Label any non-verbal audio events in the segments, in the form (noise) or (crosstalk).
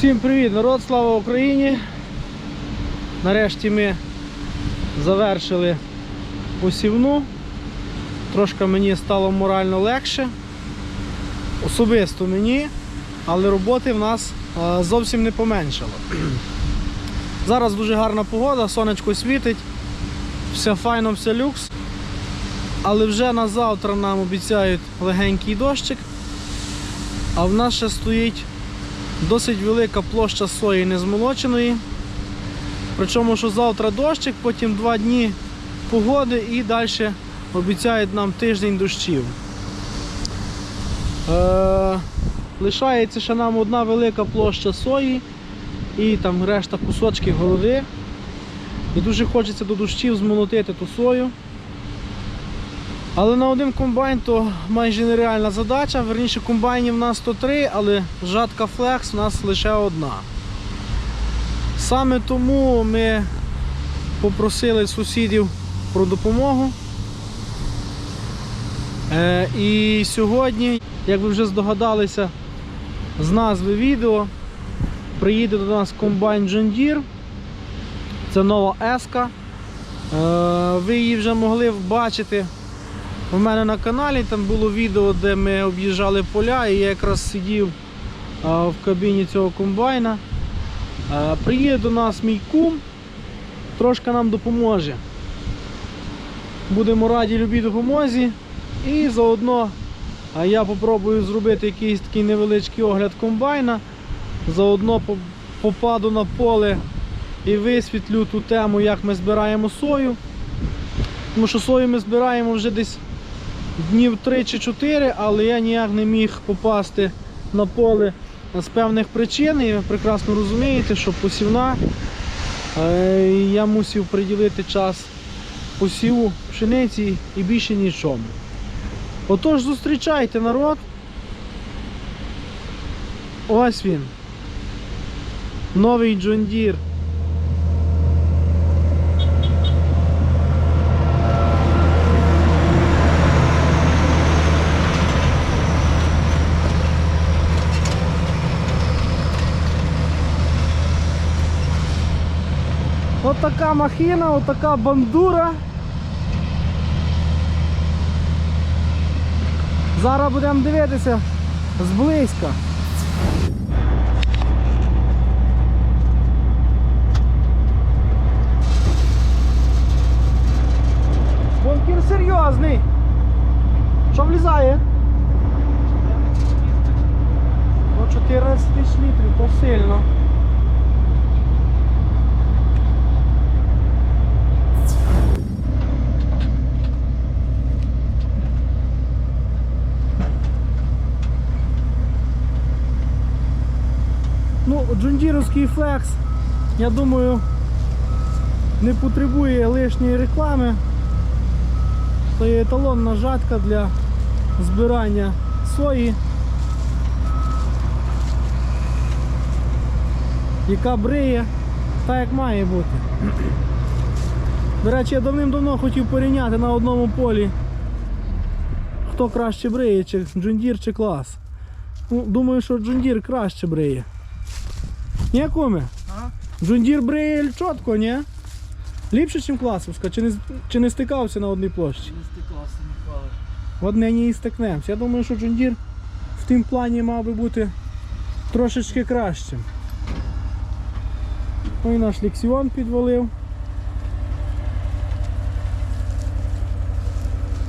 Всім привіт, народ, слава Україні! Нарешті ми завершили посівну. Трошки мені стало морально легше. Особисто мені, але роботи в нас е, зовсім не поменшало. (clears throat) Зараз дуже гарна погода, сонечко світить, все файно, все люкс. Але вже на завтра нам обіцяють легенький дощик. А в нас ще стоїть досить велика площа сої незмолоченої. Причому, що завтра дощик, потім два дні погоди і далі обіцяють нам тиждень дощів. Е, лишається ще нам одна велика площа сої і там решта кусочки городи. І дуже хочеться до дощів змолотити ту сою. Але на один комбайн то майже нереальна задача. Верніше комбайнів у нас 103, але жатка флекс у нас лише одна. Саме тому ми попросили сусідів про допомогу. Е, і сьогодні, як ви вже здогадалися з назви відео, приїде до нас комбайн John Deere. Це нова еска. Е, ви її вже могли бачити у мене на каналі там було відео, де ми об'їжджали поля і я якраз сидів а, в кабіні цього комбайна. А, приїде до нас мій кум, трошки нам допоможе. Будемо раді любій допомозі. І заодно а, я попробую зробити якийсь такий невеличкий огляд комбайна. Заодно попаду на поле і висвітлю ту тему, як ми збираємо сою. Тому що сою ми збираємо вже десь днів 3 чи 4, але я ніяк не міг попасти на поле з певних причин. І ви прекрасно розумієте, що посівна е, я мусив приділити час посіву пшениці і більше нічому. Отож, зустрічайте народ. Ось він. Новий John Deere. Отака махина, отака бандура. Зараз будемо дивитися зблизька. Бункер серйозний. Що влізає? До 14 тисяч літрів, то сильно. Ну, джундіровський флекс, я думаю, не потребує лишньої реклами. Це є еталонна жатка для збирання сої, яка бриє так, як має бути. До речі, я давним-давно хотів порівняти на одному полі, хто краще бриє, чи джундір, чи клас. Ну, думаю, що джундір краще бриє. Ні, куме? Джундір бриє чітко, ні? Ліпше, ніж класовська, чи не, чи не стикався на одній площі? Не стикався ніколи. От нині і стикнемося. Я думаю, що Джундір в тим плані мав би бути трошечки кращим. Ой, наш лексіон підвалив.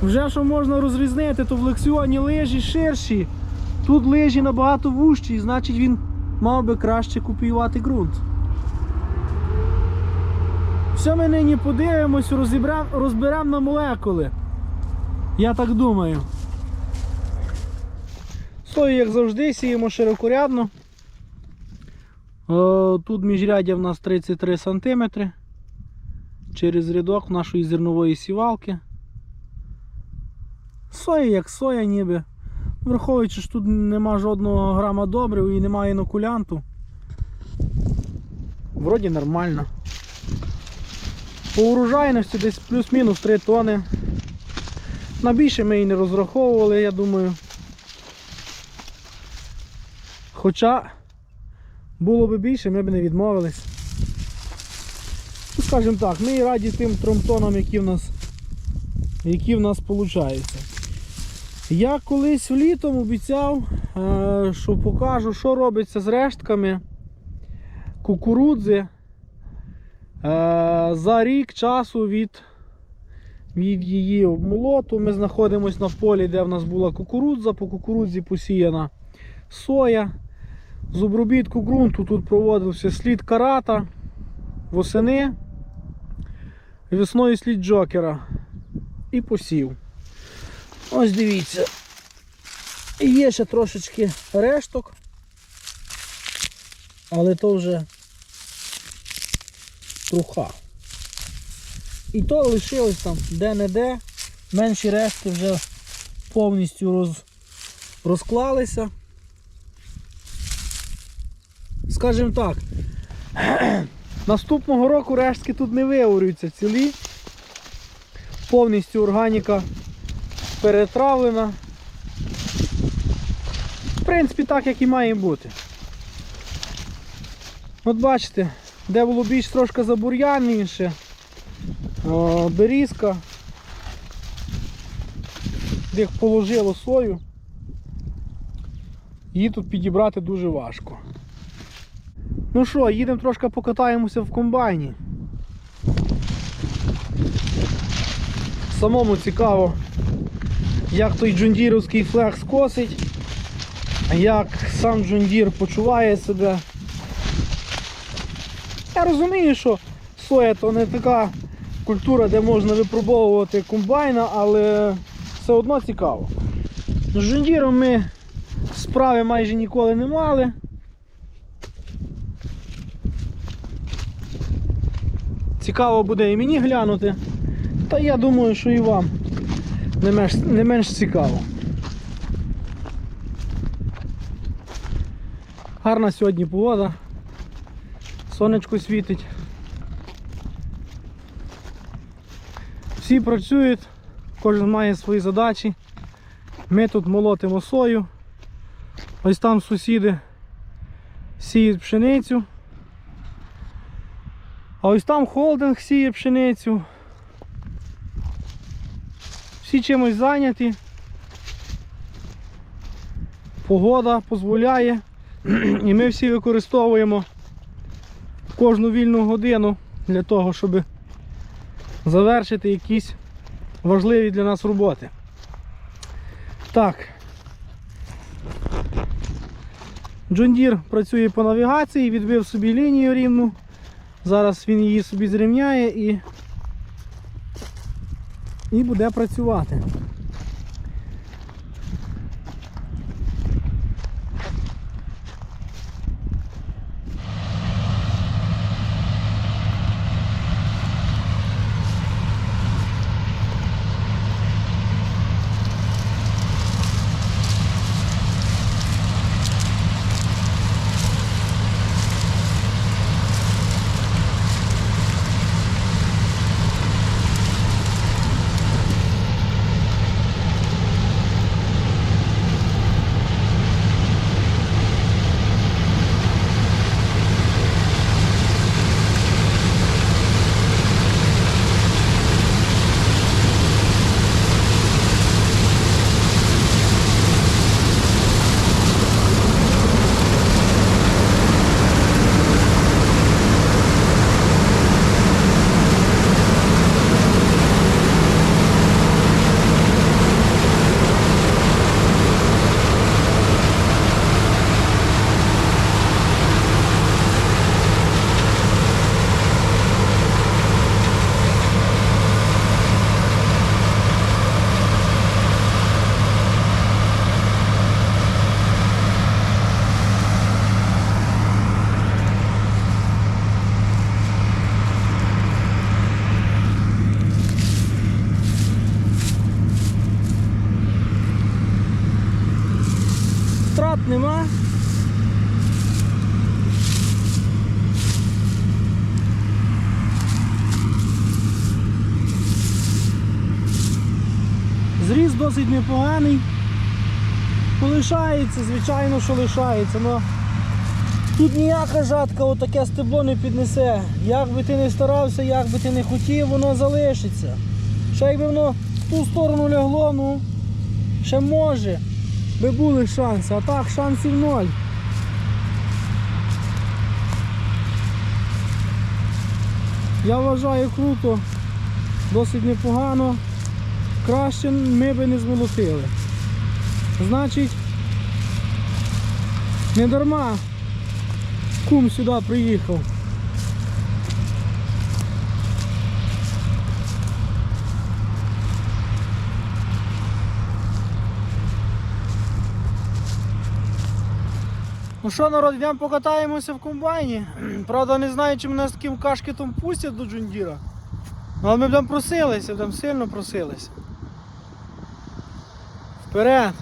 Вже що можна розрізнити, то в лексіоні лижі ширші, тут лижі набагато вужчі, значить він мав би краще копіювати ґрунт. Все ми нині подивимось, розібрам, розберемо на молекули. Я так думаю. Сою, як завжди, сіємо широкорядно. О, Тут міжряддя в нас 33 см через рядок нашої зернової сівалки. Соя як соя ніби. Враховуючи, що тут нема жодного грама добрив і немає інокулянту. Вроді нормально. По урожайності десь плюс-мінус 3 тони. На більше ми і не розраховували, я думаю. Хоча Було б більше, ми б не відмовились. Ну, скажімо так, ми раді тим трьом тонам, які в нас, які в нас виходять. Я колись літом обіцяв, е, що покажу, що робиться з рештками кукурудзи е, за рік часу від, від її обмолоту. Ми знаходимося на полі, де в нас була кукурудза, по кукурудзі посіяна соя. З обробітку ґрунту тут проводився слід карата восени, весною слід джокера і посів. Ось дивіться. Є ще трошечки решток, але то вже труха. І то лишилось там де-не-де, менші рештки вже повністю роз, розклалися. Скажімо так, (clears throat) наступного року рештки тут не виорюються цілі. Повністю органіка перетравлена. В принципі, так як і має бути. От бачите, де було більш трошки забур'янніше, о, берізка, де положило сою, її тут підібрати дуже важко. Ну що, їдемо трошки покатаємося в комбайні. Самому цікаво, як той джундіровський флекс косить, як сам джундір почуває себе. Я розумію, що соя то не така культура, де можна випробовувати комбайна, але все одно цікаво. З джундіром ми справи майже ніколи не мали. Цікаво буде і мені глянути. Та я думаю, що і вам не менш, не менш цікаво. Гарна сьогодні погода. Сонечко світить. Всі працюють, кожен має свої задачі. Ми тут молотимо сою. Ось там сусіди сіють пшеницю. А ось там холдинг сіє пшеницю. Всі чимось зайняті. Погода дозволяє. І ми всі використовуємо кожну вільну годину для того, щоб завершити якісь важливі для нас роботи. Так. Джондір працює по навігації, відбив собі лінію рівну. Зараз він її собі зрівняє і, і буде працювати. Досить непоганий. Лишається, звичайно, що лишається, але Тут ніяка жатка отаке стебло не піднесе. Як би ти не старався, як би ти не хотів, воно залишиться. Ще якби воно в ту сторону лягло, ну ще може би були шанси, а так шансів ноль. Я вважаю круто, досить непогано. Краще ми би не змолотили. Значить, не дарма кум сюди приїхав. Ну що, народ, йдемо покатаємося в комбайні. (clears throat) Правда, не знаю, чи мене з таким кашкетом пустять до Джундіра. Але ми б там просилися, там сильно просилися. Вперед!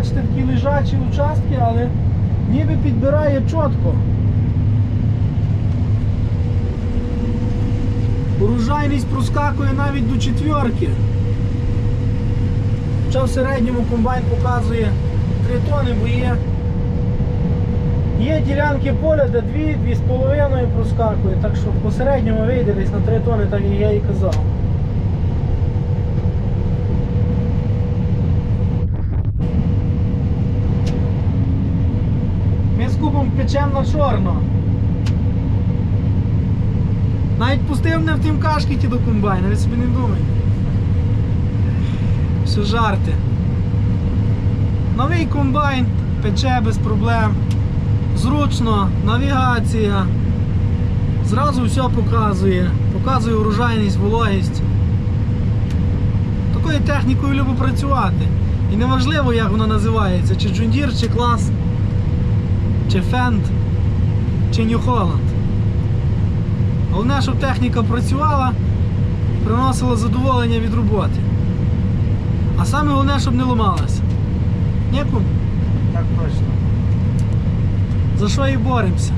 Бачите, такі лежачі участки, але ніби підбирає чітко. Урожайність проскакує навіть до четверки. Хоча в середньому комбайн показує 3 тони, бо є, є ділянки поля, де 2-2,5 проскакує, так що по середньому вийде десь на 3 тони, так як я і казав. Ми печем на чорно. Навіть пустив мене в тім кашкеті до комбайна, ви собі не думайте. Все жарти. Новий комбайн пече без проблем. Зручно, навігація. Зразу все показує. Показує урожайність, вологість. Такою технікою люблю працювати. І неважливо, як вона називається, чи Джундір, чи клас, чи Фенд, чи Нью Холланд. Головне, щоб техніка працювала, приносила задоволення від роботи. А саме головне, щоб не ламалася. Ні, кум? Так точно. За що і боремося?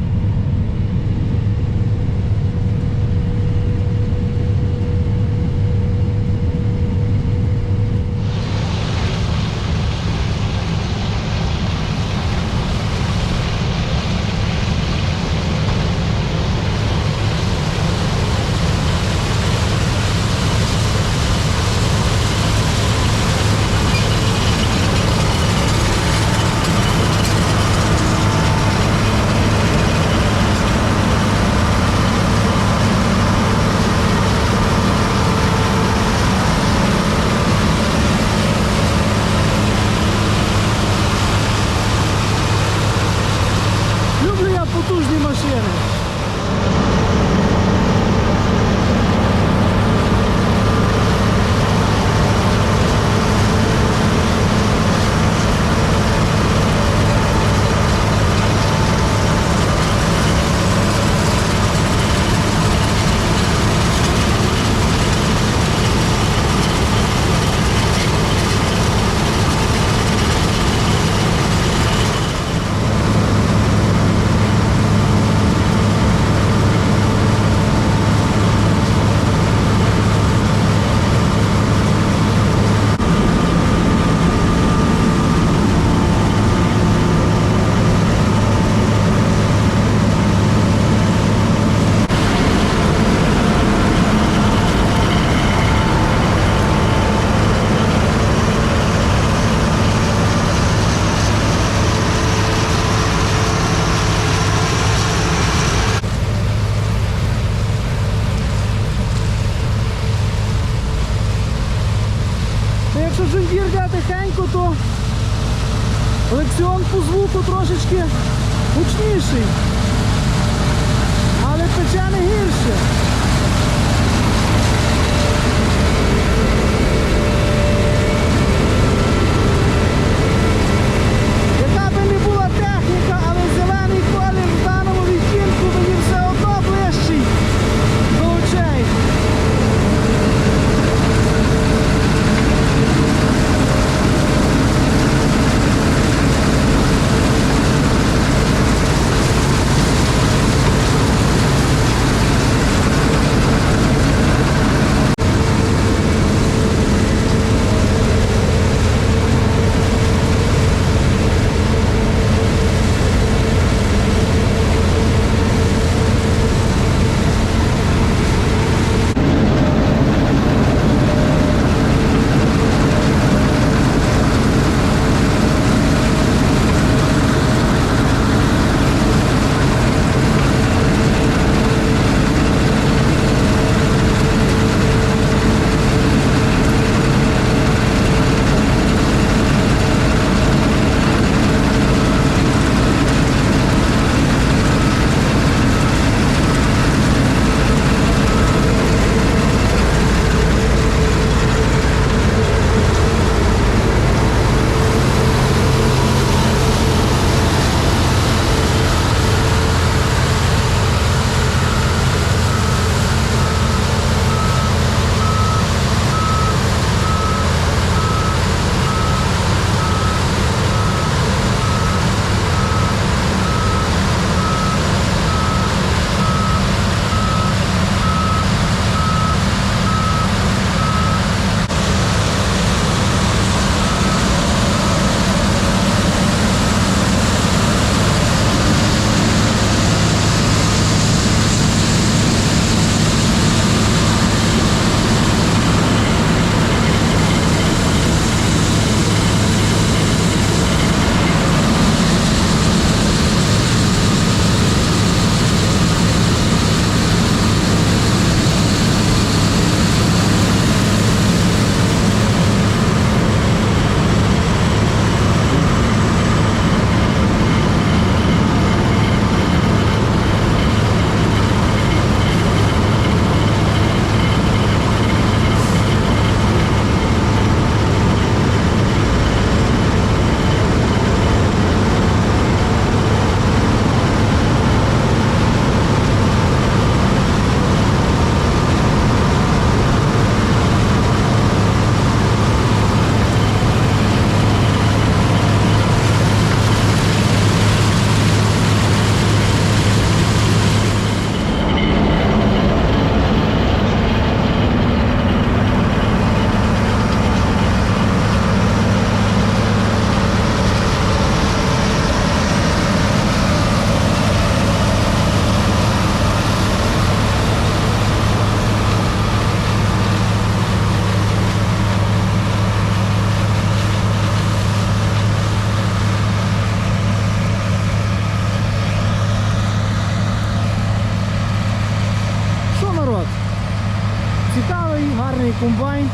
Комбайн,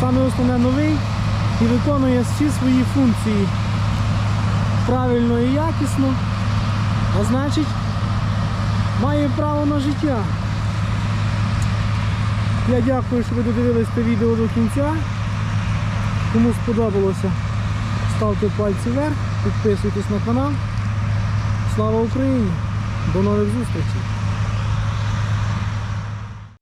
саме основне новий і виконує всі свої функції правильно і якісно, а значить має право на життя. Я дякую, що ви додивились це відео до кінця. Кому сподобалося, ставте пальці вверх, підписуйтесь на канал. Слава Україні! До нових зустрічей!